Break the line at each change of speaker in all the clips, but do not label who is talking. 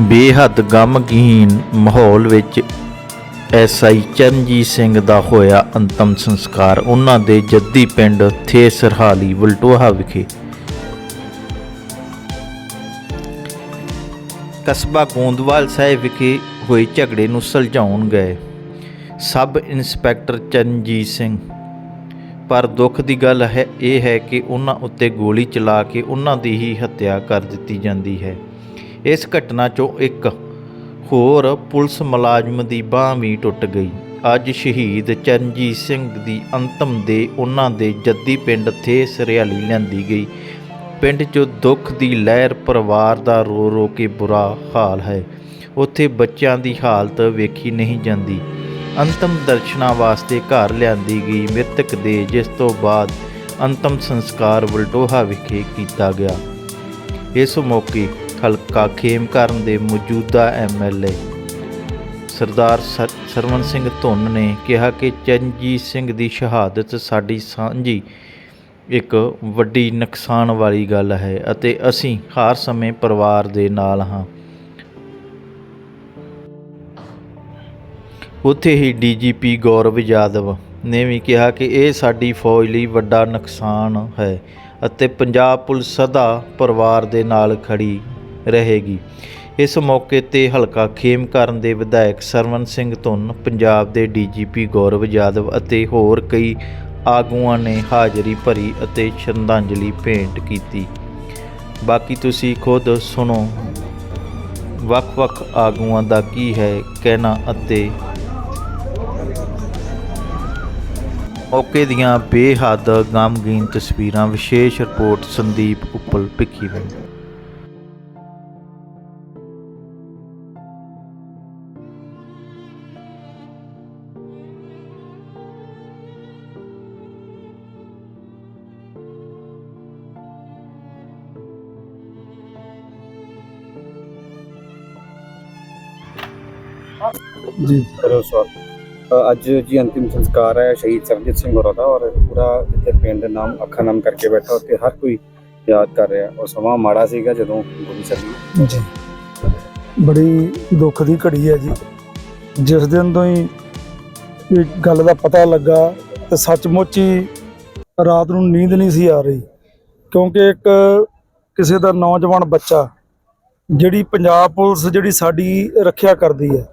ਬੇਹੱਦ ਗਮਗੀਨ ਮਾਹੌਲ ਵਿੱਚ ਐਸਆਈ ਚਰਨਜੀਤ ਸਿੰਘ ਦਾ ਹੋਇਆ ਅੰਤਮ ਸੰਸਕਾਰ। ਉਹਨਾਂ ਦੇ ਜੱਦੀ ਪਿੰਡ ਥੇ ਸਰਹਾਲੀ ਵਲਟੋਹਾ ਵਿਖੇ ਕਸਬਾ ਗੋਂਦਵਾਲ ਸਾਹਿਬ ਵਿਖੇ ਹੋਏ ਝਗੜੇ ਨੂੰ ਸੁਲਝਾਉਣ ਗਏ। ਸਬ ਇੰਸਪੈਕਟਰ ਚਰਨਜੀਤ ਸਿੰਘ ਪਰ ਦੁੱਖ ਦੀ ਗੱਲ ਹੈ, ਇਹ ਹੈ ਕਿ ਉਹਨਾਂ ਉੱਤੇ ਗੋਲੀ ਚਲਾ ਕੇ ਉਹਨਾਂ ਦੀ ਹੀ ਹੱਤਿਆ ਕਰ ਦਿੱਤੀ ਜਾਂਦੀ ਹੈ। ਇਸ ਘਟਨਾ 'ਚੋਂ ਇੱਕ ਹੋਰ ਪੁਲਿਸ ਮੁਲਾਜ਼ਮ ਦੀ ਬਾਹ ਵੀ ਟੁੱਟ ਗਈ। ਅੱਜ ਸ਼ਹੀਦ ਚਰਨਜੀਤ ਸਿੰਘ ਦੀ ਅੰਤਮ ਦੇ ਉਹਨਾਂ ਦੇ ਜੱਦੀ ਪਿੰਡ ਥੇ ਸਰਿਆਲੀ ਲਿਆਂਦੀ ਗਈ। ਪਿੰਡ 'ਚ ਦੁੱਖ ਦੀ ਲਹਿਰ ਪਰਿਵਾਰ ਦਾ ਰੋ ਰੋ ਕੇ ਬੁਰਾ ਹਾਲ ਹੈ। ਉੱਥੇ ਬੱਚਿਆਂ ਦੀ ਹਾਲਤ ਵੇਖੀ ਨਹੀਂ ਜਾਂਦੀ। ਅੰਤਮ ਦਰਸ਼ਨਾਂ ਵਾਸਤੇ ਘਰ ਲਿਆਂਦੀ ਗਈ ਮ੍ਰਿਤਕ ਦੇ, ਜਿਸ ਤੋਂ ਬਾਅਦ ਅੰਤਮ ਸੰਸਕਾਰ ਵਲਟੋਹਾ ਵਿਖੇ ਕੀਤਾ ਗਿਆ। ਇਸ ਮੌਕੇ ਹਲਕਾ ਖੇਮਕਰਨ ਦੇ ਮੌਜੂਦਾ ਐਮਐਲਏ ਸਰਦਾਰ ਸਰ- ਸਰਵਨ ਸਿੰਘ ਧੁੰਨ ਨੇ ਕਿਹਾ ਕਿ ਚਰਨਜੀਤ ਸਿੰਘ ਦੀ ਸ਼ਹਾਦਤ ਸਾਡੀ ਸਾਂਝੀ ਇੱਕ ਵੱਡੀ ਨੁਕਸਾਨ ਵਾਲੀ ਗੱਲ ਹੈ ਅਤੇ ਅਸੀਂ ਹਰ ਸਮੇਂ ਪਰਿਵਾਰ ਦੇ ਨਾਲ ਹਾਂ। ਉੱਥੇ ਹੀ ਡੀਜੀਪੀ ਗੌਰਵ ਯਾਦਵ ਨੇ ਵੀ ਕਿਹਾ ਕਿ ਇਹ ਸਾਡੀ ਫੌਜ ਲਈ ਵੱਡਾ ਨੁਕਸਾਨ ਹੈ ਅਤੇ ਪੰਜਾਬ ਪੁਲਿਸ ਸਦਾ ਪਰਿਵਾਰ ਦੇ ਨਾਲ ਖੜੀ ਰਹੇਗੀ। ਇਸ ਮੌਕੇ ਤੇ ਹਲਕਾ ਖੇਮਕਰਨ ਦੇ ਵਿਧਾਇਕ ਸਰਵਨ ਸਿੰਘ ਧੁੰਨ, ਪੰਜਾਬ ਦੇ ਡੀਜੀਪੀ ਗੌਰਵ ਯਾਦਵ ਅਤੇ ਹੋਰ ਕਈ ਆਗੂਆਂ ਨੇ ਹਾਜ਼ਰੀ ਭਰੀ ਅਤੇ ਸ਼ਰਧਾਂਜਲੀ ਭੇਂਟ ਕੀਤੀ। ਬਾਕੀ ਤੁਸੀਂ ਖੁਦ ਸੁਣੋ। ਵੱਖ-ਵੱਖ ਆਗੂਆਂ ਦਾ ਕੀ ਹੈ ਕਹਿਣਾ ਅਤੇ ਮੌਕੇ ਦੀਆਂ ਬੇਹੱਦ ਗਮਗੀਨ ਤਸਵੀਰਾਂ ਵਿਸ਼ੇਸ਼ ਰਿਪੋਰਟ ਸੰਦੀਪ ਉੱਪਲ ਭਿੱਖੀਵਿੰਡ
ਜੀ।
ਕਰੋ ਸਵਾਲ ਅੱਜ ਜੀ ਅੰਤਿਮ ਸੰਸਕਾਰ ਹੈ ਸ਼ਹੀਦ ਸਰਬਜੀਤ ਸਿੰਘ ਹੋਰਾਂ ਦਾ ਔਰ ਪੂਰਾ ਇੱਥੇ ਪਿੰਡ ਨਾਮ, ਅੱਖਾਂ ਨਾਮ ਕਰਕੇ ਬੈਠਾ ਉੱਤੇ ਹਰ ਕੋਈ ਯਾਦ ਕਰ ਰਿਹਾ। ਉਹ ਸਮਾਂ ਮਾੜਾ ਸੀਗਾ ਜਦੋਂ ਗੋਲੀ ਚੱਲੀ
ਜੀ। ਬੜੀ ਦੁੱਖ ਦੀ ਘੜੀ ਹੈ ਜੀ। ਜਿਸ ਦਿਨ ਤੋਂ ਹੀ ਇਹ ਗੱਲ ਦਾ ਪਤਾ ਲੱਗਾ ਤੇ ਸੱਚਮੁੱਚ ਹੀ ਰਾਤ ਨੂੰ ਨੀਂਦ ਨਹੀਂ ਸੀ ਆ ਰਹੀ। ਕਿਉਂਕਿ ਇੱਕ ਕਿਸੇ ਦਾ ਨੌਜਵਾਨ ਬੱਚਾ ਜਿਹੜੀ ਪੰਜਾਬ ਪੁਲਿਸ ਜਿਹੜੀ ਸਾਡੀ ਰੱਖਿਆ ਕਰਦੀ ਹੈ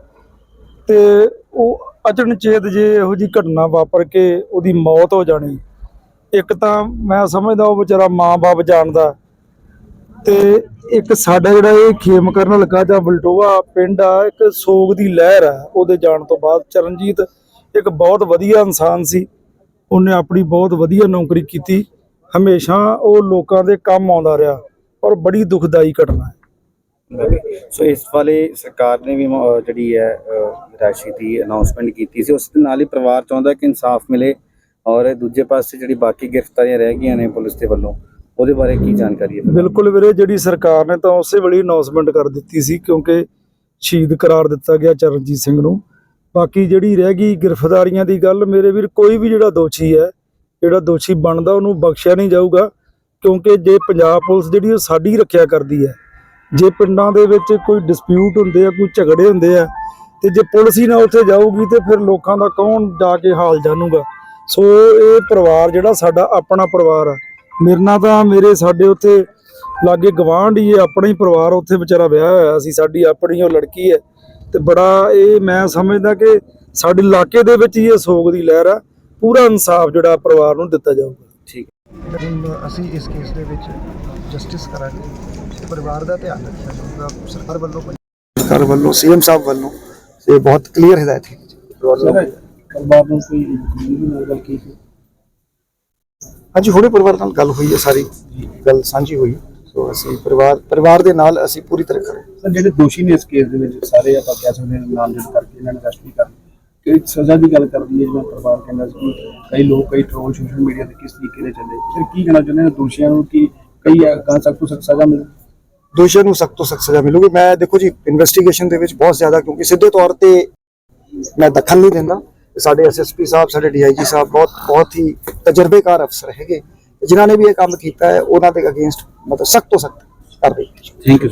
ਤੇ ਉਹ ਅਚਨਚੇਤ ਜੇ ਇਹੋ ਜੀ ਘਟਨਾ ਵਾਪਰ ਕੇ ਉਹਦੀ ਮੌਤ ਹੋ ਜਾਣੀ, ਇੱਕ ਤਾਂ ਮੈਂ ਸਮਝਦਾ ਉਹ ਵਿਚਾਰਾ ਮਾਂ-ਬਾਪ ਜਾਣਦਾ ਤੇ ਇੱਕ ਸਾਡਾ ਜਿਹੜਾ ਇਹ ਖੇਮ ਕਰਨ ਹਲਕਾ ਜਾਂ ਬਲਟੋਆ ਪਿੰਡ ਆ, ਇੱਕ ਸੋਗ ਦੀ ਲਹਿਰ ਆ, ਉਹਦੇ ਜਾਣ ਤੋਂ ਬਾਅਦ ਚਰਨਜੀਤ ਇੱਕ ਬਹੁਤ ਵਧੀਆ ਇਨਸਾਨ ਸੀ, ਉਹਨੇ ਆਪਣੀ ਬਹੁਤ ਵਧੀਆ ਨੌਕਰੀ ਕੀਤੀ, ਹਮੇਸ਼ਾ ਉਹ ਲੋਕਾਂ ਦੇ ਕੰਮ ਆਉਂਦਾ ਰਿਹਾ ਔਰ ਬੜੀ ਦੁਖਦਾਈ ਘਟਨਾ ਹੈ।
ਸੋ ਇਸ ਵਾਲੇ ਸਰਕਾਰ ਨੇ ਵੀ ਜਿਹੜੀ ਹੈ ਰਾਸ਼ੀ ਦੀ ਅਨਾਉਂਸਮੈਂਟ ਕੀਤੀ ਸੀ, ਉਸ ਦੇ ਨਾਲ ਹੀ ਪਰਿਵਾਰ ਚਾਹੁੰਦਾ ਕਿ ਇਨਸਾਫ ਮਿਲੇ ਔਰ ਦੂਜੇ ਪਾਸੇ ਜਿਹੜੀ ਬਾਕੀ ਗ੍ਰਿਫਤਾਰੀਆਂ ਰਹਿ ਗਈਆਂ ਨੇ ਪੁਲਿਸ ਦੇ ਵੱਲੋਂ, ਉਹਦੇ ਬਾਰੇ ਕੀ ਜਾਣਕਾਰੀ ਹੈ?
ਬਿਲਕੁਲ ਵੀਰੇ, ਜਿਹੜੀ ਸਰਕਾਰ ਨੇ ਤਾਂ ਉਸੇ ਵੇਲੇ ਅਨਾਉਂਸਮੈਂਟ ਕਰ ਦਿੱਤੀ ਸੀ, ਕਿਉਂਕਿ ਸ਼ਹੀਦ ਕਰਾਰ ਦਿੱਤਾ ਗਿਆ ਚਰਨਜੀਤ ਸਿੰਘ ਨੂੰ। ਬਾਕੀ ਜਿਹੜੀ ਰਹਿ ਗਈ ਗ੍ਰਿਫਤਾਰੀਆਂ ਦੀ ਗੱਲ, ਮੇਰੇ ਵੀਰ, ਕੋਈ ਵੀ ਜਿਹੜਾ ਦੋਸ਼ੀ ਹੈ, ਜਿਹੜਾ ਦੋਸ਼ੀ ਬਣਦਾ, ਉਹਨੂੰ ਬਖਸ਼ਿਆ ਨਹੀਂ ਜਾਊਗਾ, ਕਿਉਂਕਿ ਜੇ ਪੰਜਾਬ ਪੁਲਿਸ ਜਿਹੜੀ ਉਹ ਸਾਡੀ ਰੱਖਿਆ ਕਰਦੀ ਹੈ ਜੇ ਪਿੰਡਾਂ ਦੇ ਵਿੱਚ ਕੋਈ ਡਿਸਪਿਊਟ ਹੁੰਦੇ ਆ, ਕੋਈ ਝਗੜੇ ਹੁੰਦੇ ਆ, ਤੇ ਜੇ ਪੁਲਿਸ ਹੀ ਨਾ ਉੱਥੇ ਜਾਊਗੀ, ਤੇ ਫਿਰ ਲੋਕਾਂ ਦਾ ਕੌਣ ਜਾ ਕੇ ਹਾਲ ਜਾਣੂਗਾ? ਸੋ ਇਹ ਪਰਿਵਾਰ ਜਿਹੜਾ ਸਾਡਾ, ਆਪਣਾ ਪਰਿਵਾਰ ਆ। ਮੇਰੇ ਨਾਲ ਤਾਂ ਮੇਰੇ ਸਾਡੇ ਉੱਥੇ ਲਾਗੇ ਗਵਾਂਢ ਹੀ ਆਪਣਾ ਹੀ ਪਰਿਵਾਰ ਉੱਥੇ ਵਿਚਾਰਾ ਵਿਆਹ ਹੋਇਆ ਸੀ, ਸਾਡੀ ਆਪਣੀ ਉਹ ਲੜਕੀ ਹੈ। ਤੇ ਬੜਾ ਇਹ ਮੈਂ ਸਮਝਦਾ ਕਿ ਸਾਡੇ ਇਲਾਕੇ ਦੇ ਵਿੱਚ ਹੀ ਇਹ ਸੋਗ ਦੀ ਲਹਿਰ ਆ, ਪੂਰਾ ਇਨਸਾਫ ਜਿਹੜਾ ਪਰਿਵਾਰ ਨੂੰ ਦਿੱਤਾ ਜਾਊਗਾ।
ਠੀਕ।
ਹੁਣ ਅਸੀਂ ਇਸ ਕੇਸ ਦੇ ਵਿੱਚ ਜਸਟਿਸ ਕਰਾਂਗੇ ਤੇ ਪਰਿਵਾਰ ਦਾ ਧਿਆਨ ਰੱਖਿਆ ਜਾਊਗਾ ਸਰਕਾਰ ਵੱਲੋਂ
ਸਰਕਾਰ ਵੱਲੋਂ ਸੀਐਮ ਸਾਹਿਬ ਵੱਲੋਂ। ਇਹ ਬਹੁਤ ਕਲੀਅਰ ਹਦਾਇਤ ਹੈ
ਪਰਿਵਾਰ ਨੂੰ ਕੋਈ ਗੱਲ ਕੀ
ਅੱਜ ਹੁਣੇ ਪਰਿਵਾਰ ਨਾਲ ਗੱਲ ਹੋਈ ਹੈ ਸਾਰੀ। ਗੱਲ ਸਾਂਝੀ ਹੋਈ। ਸੋ ਅਸੀਂ ਪਰਿਵਾਰ ਪਰਿਵਾਰ ਦੇ ਨਾਲ ਅਸੀਂ ਪੂਰੀ ਤਰ੍ਹਾਂ
ਸਰ ਜਿਹੜੇ ਦੋਸ਼ੀ ਨੇ ਇਸ ਕੇਸ ਦੇ ਵਿੱਚ ਸਾਰੇ ਆਪਾਂ ਕਹਿ ਸਕਦੇ ਹਾਂ ਨਾਮਜ਼ਦ ਕਰਕੇ ਇਹਨਾਂ ਨੂੰ ਅਰੈਸਟ ਵੀ ਕਰ ਕਿ ਸਜ਼ਾ ਦੀ ਗੱਲ ਕਰਦੀ ਹੈ ਜਿਵੇਂ ਪਰਿਵਾਰ ਕਹਿੰਦਾ ਸੀ ਕਿ ਕਈ ਲੋਕ ਕਈ ਟ੍ਰੋਲ ਸੋਸ਼ਲ ਮੀਡੀਆ ਤੇ ਕਿਸ ਤਰੀਕੇ ਦੇ ਚੱਲੇ। ਫਿਰ ਕੀ ਕਹਿਣਾ ਚਾਹੁੰਦੇ ਨੇ ਦੋਸ਼ੀਆਂ ਨੂੰ ਕਿ ਕਈ ਕਹਾਂ ਸਖਤ ਤੋਂ ਸਖਤ ਸਜ਼ਾ ਮਿਲੇ?
ਦੋਸ਼ੀਆਂ ਨੂੰ ਸਖਤ ਤੋਂ ਸਖਤ ਸਜ਼ਾ ਮਿਲੂਗੀ। ਮੈਂ ਦੇਖੋ ਜੀ ਇਨਵੈਸਟੀਗੇਸ਼ਨ ਦੇ ਵਿੱਚ ਬਹੁਤ ਜ਼ਿਆਦਾ ਕਿਉਂਕਿ ਸਿੱਧੇ ਤੌਰ ਤੇ ਮੈਂ ਦਖਲ ਨਹੀਂ ਦਿੰਦਾ। ਸਾਡੇ ਐਸਐਸਪੀ ਸਾਹਿਬ ਸਾਡੇ ਡੀਆਈਜੀ ਸਾਹਿਬ ਬਹੁਤ ਬਹੁਤ ਹੀ ਤਜਰਬੇਕਾਰ ਅਫਸਰ ਹੈਗੇ। ਜਿਨ੍ਹਾਂ ਨੇ ਵੀ ਇਹ ਕੰਮ ਕੀਤਾ ਹੈ ਉਹਨਾਂ ਦੇ ਅਗੇਂਸਟ ਮਤਲਬ ਸਖਤ ਤੋਂ ਸਖਤ ਕਾਰਵਾਈ
ਥੈਂਕ ਯੂ